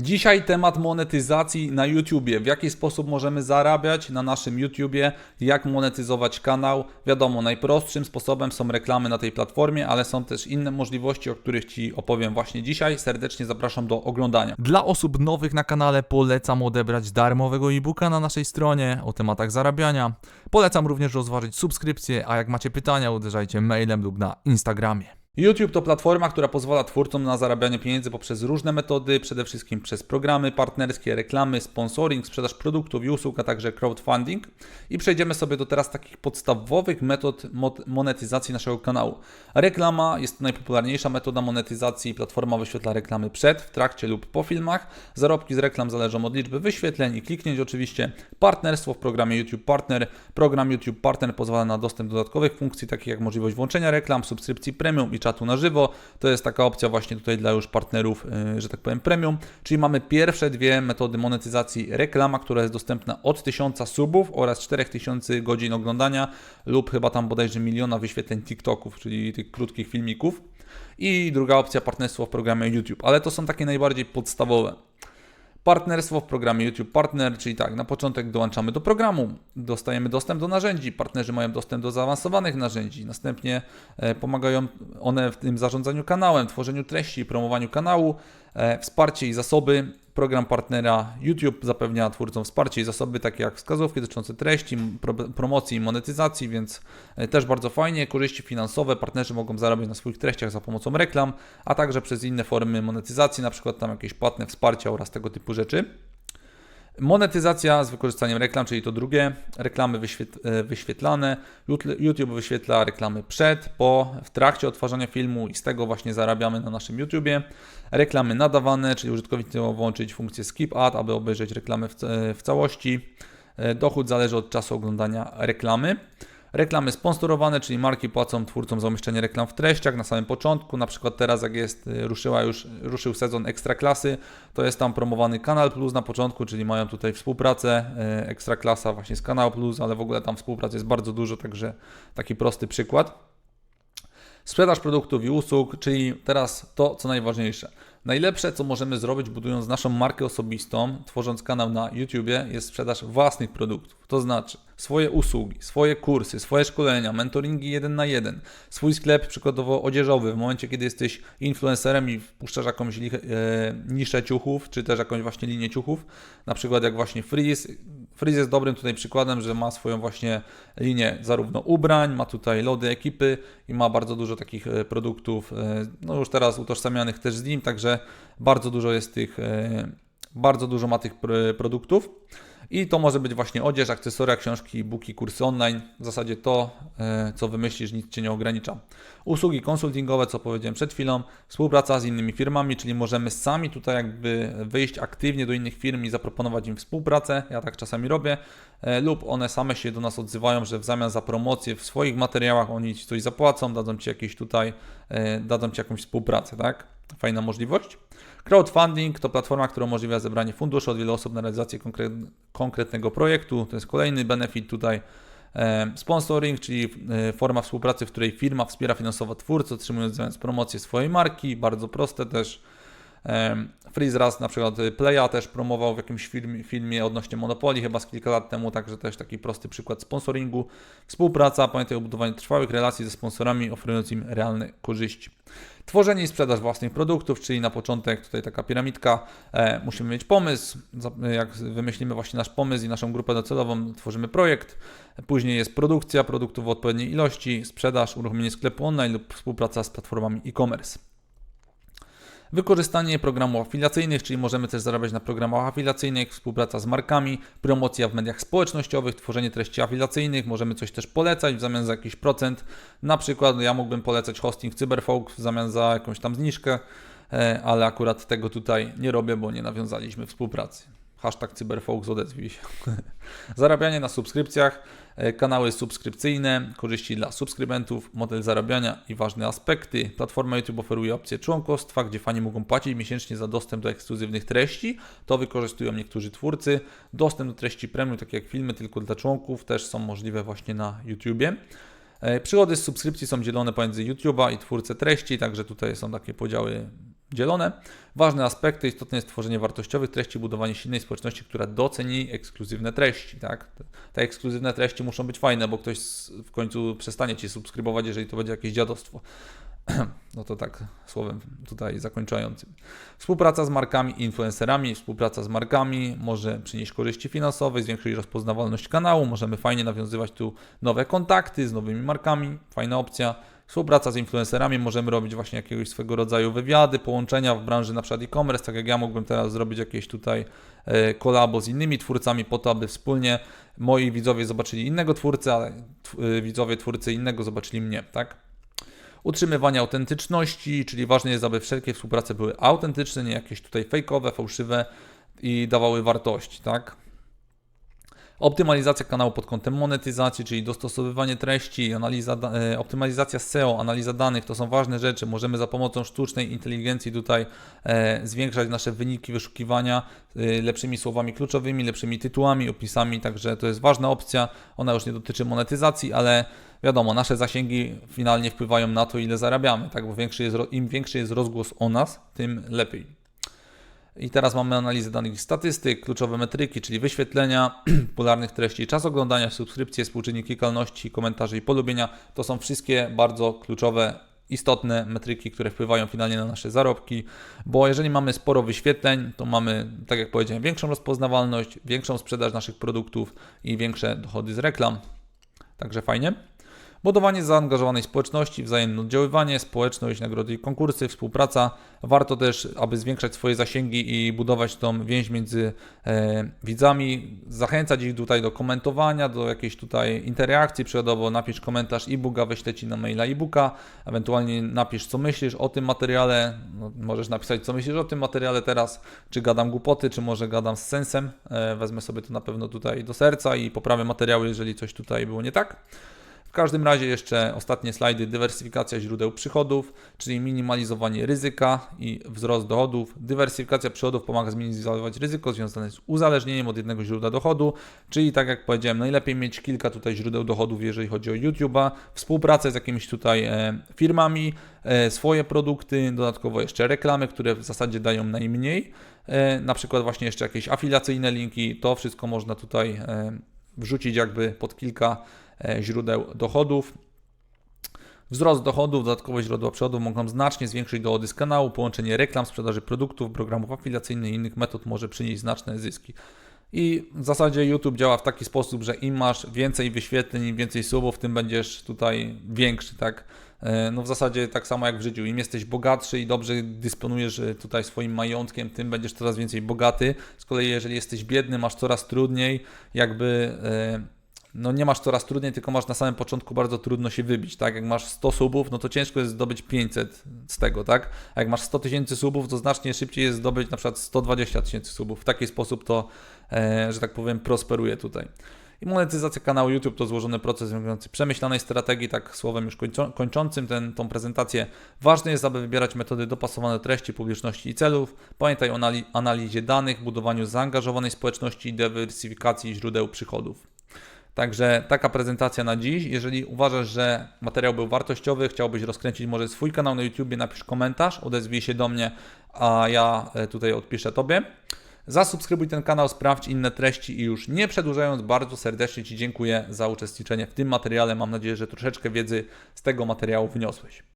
Dzisiaj temat monetyzacji na YouTubie. W jaki sposób możemy zarabiać na naszym YouTubie, jak monetyzować kanał. Wiadomo, najprostszym sposobem są reklamy na tej platformie, ale są też inne możliwości, o których Ci opowiem właśnie dzisiaj. Serdecznie zapraszam do oglądania. Dla osób nowych na kanale polecam odebrać darmowego e-booka na naszej stronie o tematach zarabiania. Polecam również rozważyć subskrypcję, a jak macie pytania, uderzajcie mailem lub na Instagramie. YouTube to platforma, która pozwala twórcom na zarabianie pieniędzy poprzez różne metody, przede wszystkim przez programy partnerskie, reklamy, sponsoring, sprzedaż produktów i usług, a także crowdfunding. I przejdziemy sobie do teraz takich podstawowych metod mo- monetyzacji naszego kanału. Reklama jest najpopularniejsza metoda monetyzacji. Platforma wyświetla reklamy przed, w trakcie lub po filmach. Zarobki z reklam zależą od liczby wyświetleń i kliknięć oczywiście. Partnerstwo w programie YouTube Partner. Program YouTube Partner pozwala na dostęp do dodatkowych funkcji, takich jak możliwość włączenia reklam, subskrypcji premium i czatu na żywo. To jest taka opcja właśnie tutaj dla już partnerów, yy, że tak powiem, premium. Czyli mamy pierwsze dwie metody monetyzacji. Reklama, która jest dostępna od 1000 subów oraz 4000 godzin oglądania lub chyba tam bodajże miliona wyświetleń TikToków, czyli tych krótkich filmików. I druga opcja, partnerstwo w programie YouTube. Ale to są takie najbardziej podstawowe. Partnerstwo w programie YouTube Partner, czyli tak, na początek dołączamy do programu, dostajemy dostęp do narzędzi, partnerzy mają dostęp do zaawansowanych narzędzi, następnie e, pomagają one w tym zarządzaniu kanałem, tworzeniu treści, promowaniu kanału, e, wsparcie i zasoby. Program partnera YouTube zapewnia twórcom wsparcie i zasoby takie jak wskazówki dotyczące treści, pro, promocji i monetyzacji, więc e, też bardzo fajnie. Korzyści finansowe partnerzy mogą zarabiać na swoich treściach za pomocą reklam, a także przez inne formy monetyzacji, na przykład tam jakieś płatne wsparcia oraz tego typu rzeczy. Monetyzacja z wykorzystaniem reklam, czyli to drugie, reklamy e, wyświetlane. YouTube wyświetla reklamy przed, po, w trakcie odtwarzania filmu i z tego właśnie zarabiamy na naszym YouTubie. Reklamy nadawane, czyli użytkownik może włączyć funkcję skip ad, aby obejrzeć reklamę w, w całości. E, Dochód zależy od czasu oglądania reklamy. Reklamy sponsorowane, czyli marki płacą twórcom za umieszczenie reklam w treściach na samym początku. Na przykład teraz, jak jest, y, ruszyła już, ruszył sezon Ekstraklasy, to jest tam promowany Kanal Plus na początku, czyli mają tutaj współpracę y, Ekstraklasa właśnie z Kanal Plus, ale w ogóle tam współpracy jest bardzo dużo, także taki prosty przykład. Sprzedaż produktów i usług, czyli teraz to, co najważniejsze. Najlepsze, co możemy zrobić, budując naszą markę osobistą, tworząc kanał na YouTubie, jest sprzedaż własnych produktów. To znaczy swoje usługi, swoje kursy, swoje szkolenia, mentoringi jeden na jeden, swój sklep przykładowo odzieżowy. W momencie, kiedy jesteś influencerem i wpuszczasz jakąś e, niszę ciuchów, czy też jakąś właśnie linię ciuchów, na przykład jak właśnie Freeze. Freeze jest dobrym tutaj przykładem, że ma swoją właśnie linię zarówno ubrań, ma tutaj lody ekipy i ma bardzo dużo takich e, produktów, e, no już teraz utożsamianych też z nim, także bardzo dużo jest tych, e, bardzo dużo ma tych produktów. I to może być właśnie odzież, akcesoria, książki, e-booki, kursy online. W zasadzie to, co wymyślisz, nic Cię nie ogranicza. Usługi konsultingowe, co powiedziałem przed chwilą, współpraca z innymi firmami, czyli możemy sami tutaj jakby wyjść aktywnie do innych firm i zaproponować im współpracę. Ja tak czasami robię. Lub one same się do nas odzywają, że w zamian za promocję w swoich materiałach oni Ci coś zapłacą, dadzą Ci jakieś tutaj, dadzą Ci jakąś współpracę, tak? Fajna możliwość. Crowdfunding to platforma, która umożliwia zebranie funduszy od wielu osób na realizację konkret, konkretnego projektu. To jest kolejny benefit tutaj. Sponsoring, czyli e, forma współpracy, w której firma wspiera finansowo twórcę, otrzymując zamiast promocję swojej marki. Bardzo proste też. Freeze raz na przykład Playa też promował w jakimś filmie, filmie odnośnie Monopolii, chyba z kilka lat temu, także też taki prosty przykład sponsoringu. Współpraca, pamiętaj o budowaniu trwałych relacji ze sponsorami, oferując im realne korzyści. Tworzenie i sprzedaż własnych produktów, czyli na początek tutaj taka piramidka, e, musimy mieć pomysł, jak wymyślimy właśnie nasz pomysł i naszą grupę docelową, tworzymy projekt, później jest produkcja produktów w odpowiedniej ilości, sprzedaż, uruchomienie sklepu online lub współpraca z platformami e-commerce. Wykorzystanie programów afiliacyjnych, czyli możemy też zarabiać na programach afiliacyjnych, współpraca z markami, promocja w mediach społecznościowych, tworzenie treści afiliacyjnych, możemy coś też polecać w zamian za jakiś procent. Na przykład ja mógłbym polecać hosting Cyberfolk w zamian za jakąś tam zniżkę, e, ale akurat tego tutaj nie robię, bo nie nawiązaliśmy współpracy. Hashtag Cyberfolks odezwij się. Zarabianie na subskrypcjach, e, kanały subskrypcyjne, korzyści dla subskrybentów, model zarabiania i ważne aspekty. Platforma YouTube oferuje opcję członkostwa, gdzie fani mogą płacić miesięcznie za dostęp do ekskluzywnych treści. To wykorzystują niektórzy twórcy. Dostęp do treści premium, takie jak filmy tylko dla członków, też są możliwe właśnie na YouTubie. E, przychody z subskrypcji są dzielone pomiędzy YouTube'a i twórcę treści, także tutaj są takie podziały dzielone. Ważne aspekty, istotne jest tworzenie wartościowych treści, budowanie silnej społeczności, która doceni ekskluzywne treści. Tak? Te, ekskluzywne treści muszą być fajne, bo ktoś w końcu przestanie Cię subskrybować, jeżeli to będzie jakieś dziadostwo. No to tak słowem tutaj zakończającym. Współpraca z markami i influencerami. Współpraca z markami może przynieść korzyści finansowe, zwiększyć rozpoznawalność kanału. Możemy fajnie nawiązywać tu nowe kontakty z nowymi markami. Fajna opcja. Współpraca z influencerami. Możemy robić właśnie jakiegoś swego rodzaju wywiady, połączenia w branży na przykład e-commerce, tak jak ja mógłbym teraz zrobić jakieś tutaj e, kolabo z innymi twórcami po to, aby wspólnie moi widzowie zobaczyli innego twórcę, ale e, widzowie twórcy innego zobaczyli mnie, tak? Utrzymywanie autentyczności, czyli ważne jest, aby wszelkie współprace były autentyczne, nie jakieś tutaj fejkowe, fałszywe i dawały wartości, tak? Optymalizacja kanału pod kątem monetyzacji, czyli dostosowywanie treści, analiza, e, optymalizacja SEO, analiza danych, to są ważne rzeczy. Możemy za pomocą sztucznej inteligencji tutaj e, zwiększać nasze wyniki wyszukiwania e, lepszymi słowami kluczowymi, lepszymi tytułami, opisami, także to jest ważna opcja. Ona już nie dotyczy monetyzacji, ale wiadomo, nasze zasięgi finalnie wpływają na to, ile zarabiamy, tak? bo większy jest, im większy jest rozgłos o nas, tym lepiej. I teraz mamy analizę danych statystyk, kluczowe metryki, czyli wyświetlenia popularnych treści, czas oglądania, subskrypcje, współczynnik klikalności, komentarzy i polubienia. To są wszystkie bardzo kluczowe, istotne metryki, które wpływają finalnie na nasze zarobki, bo jeżeli mamy sporo wyświetleń, to mamy, tak jak powiedziałem, większą rozpoznawalność, większą sprzedaż naszych produktów i większe dochody z reklam. Także fajnie. Budowanie zaangażowanej społeczności, wzajemne oddziaływanie, społeczność, nagrody i konkursy, współpraca. Warto też, aby zwiększać swoje zasięgi i budować tą więź między e, widzami, zachęcać ich tutaj do komentowania, do jakiejś tutaj interakcji. Przykładowo napisz komentarz e-booka, wyślę Ci na maila e-booka, ewentualnie napisz co myślisz o tym materiale. No, możesz napisać co myślisz o tym materiale teraz, czy gadam głupoty, czy może gadam z sensem. E, wezmę sobie to na pewno tutaj do serca i poprawię materiały, jeżeli coś tutaj było nie tak. W każdym razie jeszcze ostatnie slajdy, dywersyfikacja źródeł przychodów, czyli minimalizowanie ryzyka i wzrost dochodów. Dywersyfikacja przychodów pomaga zminimalizować ryzyko związane z uzależnieniem od jednego źródła dochodu, czyli tak jak powiedziałem, najlepiej mieć kilka tutaj źródeł dochodów, jeżeli chodzi o YouTube'a, współpracę z jakimiś tutaj e, firmami, e, swoje produkty, dodatkowo jeszcze reklamy, które w zasadzie dają najmniej, e, na przykład właśnie jeszcze jakieś afiliacyjne linki, to wszystko można tutaj wrzucić jakby pod kilka źródeł dochodów. Wzrost dochodów, dodatkowe źródła przychodów mogą znacznie zwiększyć dochody z kanału. Połączenie reklam, sprzedaży produktów, programów afiliacyjnych i innych metod może przynieść znaczne zyski. I w zasadzie YouTube działa w taki sposób, że im masz więcej wyświetleń, im więcej subów, tym będziesz tutaj większy, tak? E, No w zasadzie tak samo jak w życiu. Im jesteś bogatszy i dobrze dysponujesz e, tutaj swoim majątkiem, tym będziesz coraz więcej bogaty. Z kolei jeżeli jesteś biedny, masz coraz trudniej, jakby e, no nie masz coraz trudniej, tylko masz na samym początku bardzo trudno się wybić, tak? Jak masz 100 subów, no to ciężko jest zdobyć 500 z tego, tak? A jak masz 100 tysięcy subów, to znacznie szybciej jest zdobyć na przykład 120 tysięcy subów. W taki sposób to, e, że tak powiem, prosperuje tutaj. I monetyzacja kanału YouTube to złożony proces wymagający przemyślanej strategii, tak słowem już kończą, kończącym tą prezentację. Ważne jest, aby wybierać metody dopasowane do treści, publiczności i celów. Pamiętaj o anali- analizie danych, budowaniu zaangażowanej społeczności i dywersyfikacji źródeł przychodów. Także taka prezentacja na dziś. Jeżeli uważasz, że materiał był wartościowy, chciałbyś rozkręcić może swój kanał na YouTube, napisz komentarz, odezwij się do mnie, a ja e, tutaj odpiszę Tobie. Zasubskrybuj ten kanał, sprawdź inne treści i już nie przedłużając, bardzo serdecznie Ci dziękuję za uczestniczenie w tym materiale. Mam nadzieję, że troszeczkę wiedzy z tego materiału wniosłeś.